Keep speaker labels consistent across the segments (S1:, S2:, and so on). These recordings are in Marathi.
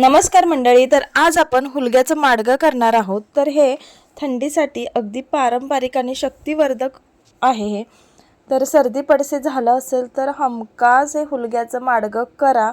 S1: नमस्कार मंडळी तर आज आपण हुलग्याचं माडगं करणार आहोत. तर हे थंडीसाठी अगदी पारंपरिक आणि शक्तिवर्धक आहे हे. तर सर्दी पडसे झालं असेल तर हमखास हे हुलग्याचं माडगं करा.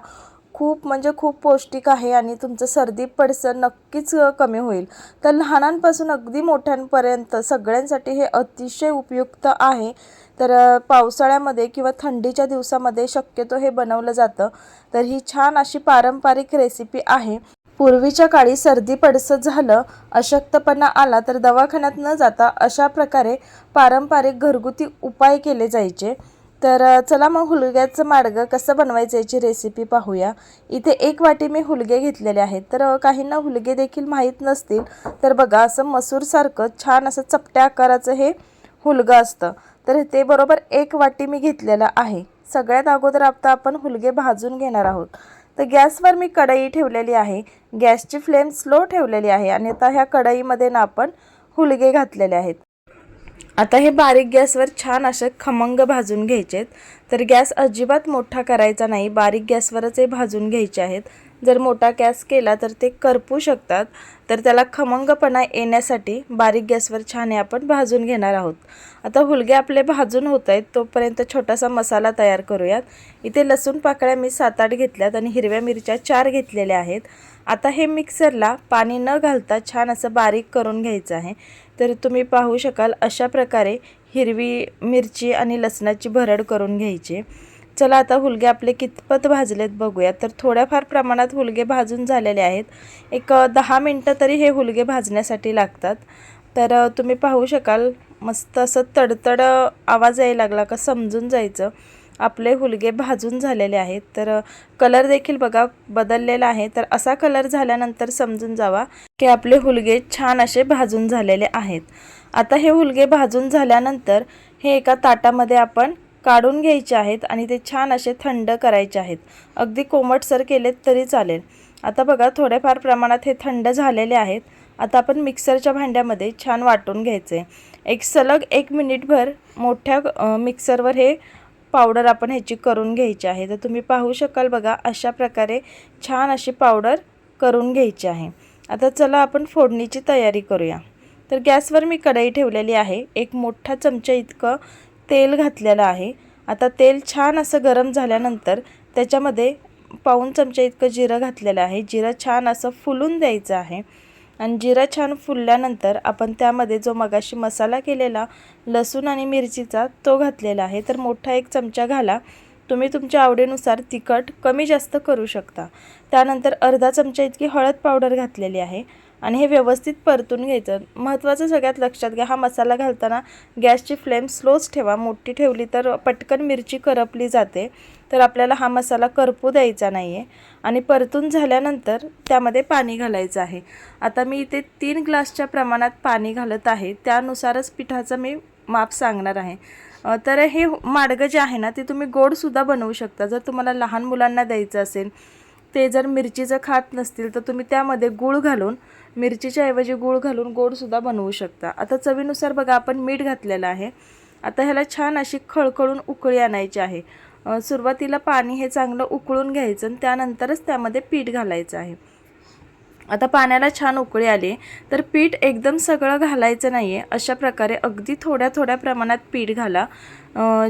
S1: खूप म्हणजे खूप पौष्टिक आहे आणि तुमचं सर्दी पडसं नक्कीच कमी होईल. तर लहानांपासून अगदी मोठ्यांपर्यंत सगळ्यांसाठी हे अतिशय उपयुक्त आहे. तर पावसाळ्यामध्ये किंवा थंडीच्या दिवसामध्ये शक्यतो हे बनवलं जातं. तर ही छान अशी पारंपरिक रेसिपी आहे. पूर्वीच्या काळी सर्दी पडसं झालं अशक्तपणा आला तर दवाखान्यात न जाता अशा प्रकारे पारंपरिक घरगुती उपाय केले जायचे. तर चला मग हुलग्याचं माडगं कसं बनवायचं याची रेसिपी पाहूया. इथे एक वाटी मी हुलगे घेतलेले आहेत. तर काहींना हुलगे देखील माहीत नसतील तर बघा असं मसूरसारखं छान असं चपट्या आकाराचं हे हुलगं असतं. तर ते बरोबर एक वाटी मी घेतलेलं आहे. सगळ्यात अगोदर आता आपण हुलगे भाजून घेणार आहोत. तर गॅसवर मी कढई ठेवलेली आहे. गॅसची फ्लेम स्लो ठेवलेली आहे आणि आता ह्या कढईमध्ये ना आपण हुलगे घातलेले आहेत. आता हे बारीक गॅसवर छान असे खमंग भाजून घ्यायचे आहेत तर गॅस अजिबात मोठा करायचा नाही. बारीक गॅसवरच हे भाजून घ्यायचे आहेत. जर मोठा गॅस केला तर ते करपू शकतात. तर त्याला खमंगपणा येण्यासाठी बारीक गॅसवर छान हे आपण भाजून घेणार आहोत. आता हुलगे आपले भाजून होत आहेत तोपर्यंत छोटासा मसाला तयार करूयात. इथे लसूण पाकळ्या मी सात आठ घेतल्यात आणि हिरव्या मिरच्या चार घेतलेल्या आहेत. आता हे मिक्सरला पाणी न घालता छान असं बारीक करून घ्यायचं आहे. तर तुम्ही पाहू शकाल अशा प्रकारे हिरवी मिरची आणि लसणाची भरड करून घ्यायची. चला आता हुलगे आपले कितपत भाजलेत बघूया. तर थोड्याफार प्रमाणात हुलगे भाजून झालेले आहेत. एक दहा मिनटं तरी हे हुलगे भाजण्यासाठी लागतात. तर तुम्ही पाहू शकाल मस्त असं तडतड आवाज यायला लागला का समजून जायचं. आपले हुलगे भाजून झालेले आहेत. तर कलर देखील बघा बदललेला आहे. तर असा कलर झाल्यानंतर समजून जावा की आपले हुलगे छान असे भाजून झालेले आहेत. आता हे हुलगे भाजून झाल्यानंतर हे एका ताटामध्ये आपण काढून घ्यायचे आहेत आणि ते छान असे थंड करायचे आहेत. अगदी कोमटसर केलेत तरी चालेल. आता बघा थोड्याफार प्रमाणात हे थंड झालेले आहेत. आता आपण मिक्सरच्या भांड्यामध्ये छान वाटून घ्यायचे. एक सलग एक मिनिटभर मोठ्या मिक्सरवर हे पावडर आपण ह्याची करून घ्यायची आहे. तर तुम्ही पाहू शकाल बघा अशा प्रकारे छान अशी पावडर करून घ्यायची आहे. आता चला आपण फोडणीची तयारी करूया. तर गॅसवर मी कढई ठेवलेली आहे. एक मोठा चमचा इतकं तेल घातलेलं आहे. आता तेल छान असं गरम झाल्यानंतर त्याच्यामध्ये पाऊण चमचा इतकं जिरं घातलेलं आहे. जिरं छान असं फुलून द्यायचं आहे. आणि जिरं छान फुलल्यानंतर आपण त्यामध्ये जो मगाशी मसाला केलेला लसूण आणि मिरचीचा तो घातलेला आहे. तर मोठा एक चमचा घाला. तुम्ही तुमच्या आवडीनुसार तिखट कमी जास्त करू शकता. त्यानंतर अर्धा चमचा इतकी हळद पावडर घातलेली आहे. आणि हे व्यवस्थित परतून घ्यायचं. महत्त्वाचं सगळ्यात लक्षात घ्या हा मसाला घालताना गॅसची फ्लेम स्लोच ठेवा. मोठी ठेवली तर पटकन मिरची करपली जाते. तर आपल्याला हा मसाला करपू द्यायचा नाही आहे आणि परतून झाल्यानंतर त्यामध्ये पाणी घालायचं आहे. आता मी इथे तीन ग्लासच्या प्रमाणात पाणी घालत आहे. त्यानुसारच पिठाचं मी माप सांगणार आहे. तर हे माडगं जे आहे ना ते तुम्ही गोडसुद्धा बनवू शकता. जर तुम्हाला लहान मुलांना द्यायचं असेल ते जर मिरचीचं खात नसतील तर तुम्ही त्यामध्ये गूळ घालून मिरचीच्या ऐवजी गूळ घालून गोडसुद्धा बनवू शकता. आता चवीनुसार बघा आपण मीठ घातलेलं आहे. आता ह्याला छान अशी खळखळून उकळी आणायची आहे. सुरुवातीला पाणी हे चांगलं उकळून घ्यायचं आणि त्यानंतरच त्यामध्ये पीठ घालायचं आहे. आता पाण्याला छान उकळी आली तर पीठ एकदम सगळं घालायचं नाही आहे अशा प्रकारे अगदी थोड्या थोड्या प्रमाणात पीठ घाला.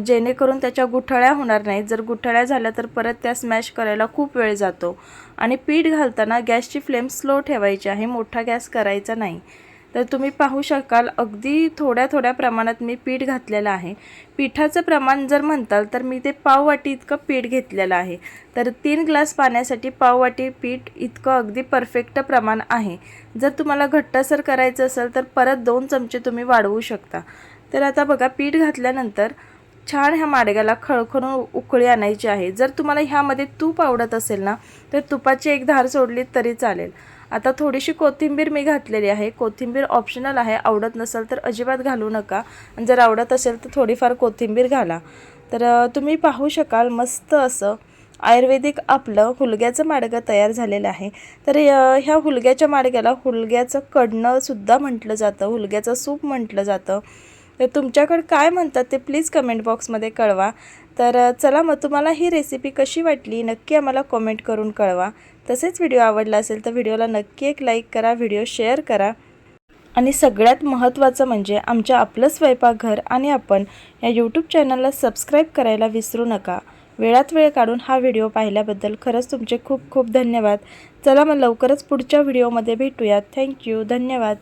S1: जेणेकरून त्याच्या गुठळ्या होणार नाहीत. जर गुठळ्या झाल्या तर परत त्या स्मॅश करायला खूप वेळ जातो. आणि पीठ घालताना गॅसची फ्लेम स्लो ठेवायची आहे. मोठा गॅस करायचा नाही. तर तुम्ही पाहू शकाल अगदी थोड्या थोड्या प्रमाणात मी पीठ घातलेलं आहे. पिठाचं प्रमाण जर म्हणताल तर मी ते पाववाटी इतकं पीठ घेतलेलं आहे. तर तीन ग्लास पाण्यासाठी पाववाटी पीठ इतकं अगदी परफेक्ट प्रमाण आहे. जर तुम्हाला घट्टसर करायचं असेल तर परत दोन चमचे तुम्ही वाढवू शकता. तर आता बघा पीठ घातल्यानंतर छान ह्या माडग्याला खळखळून उकळी आणायची आहे. जर तुम्हाला ह्यामध्ये तूप आवडत असेल ना तर तुपाची एक धार सोडली तरी चालेल. आता थोडीशी कोथिंबीर मी घातलेली आहे. कोथिंबीर ऑप्शनल आहे. आवडत नसेल तर अजिबात घालू नका. आणि जर आवडत असेल तर थोडीफार कोथिंबीर घाला. तर तुम्ही पाहू शकाल मस्त असं आयुर्वेदिक आपलं हुलग्याचं माडगं तयार झालेलं आहे. तर ह्या हुलग्याच्या माडग्याला हुलग्याचं कडणंसुद्धा म्हटलं जातं. हुलग्याचं सूप म्हटलं जातं. तर तुमच्याकडं काय म्हणतात ते प्लीज कमेंट बॉक्समध्ये कळवा. तर चला मग तुम्हाला ही रेसिपी कशी वाटली नक्की आम्हाला कमेंट करून कळवा. तसेच व्हिडिओ आवडला असेल तर व्हिडिओला नक्की एक लाईक करा व्हिडिओ शेअर करा. आणि सगळ्यात महत्त्वाचं म्हणजे आमच्या आपलं स्वयंपाकघर आणि आपण या यूट्यूब चॅनलला सबस्क्राईब करायला विसरू नका. वेळात वेळ काढून हा व्हिडिओ पाहिल्याबद्दल खरंच तुमचे खूप खूप धन्यवाद. चला मग लवकरच पुढच्या व्हिडिओमध्ये भेटूयात. थँक्यू धन्यवाद.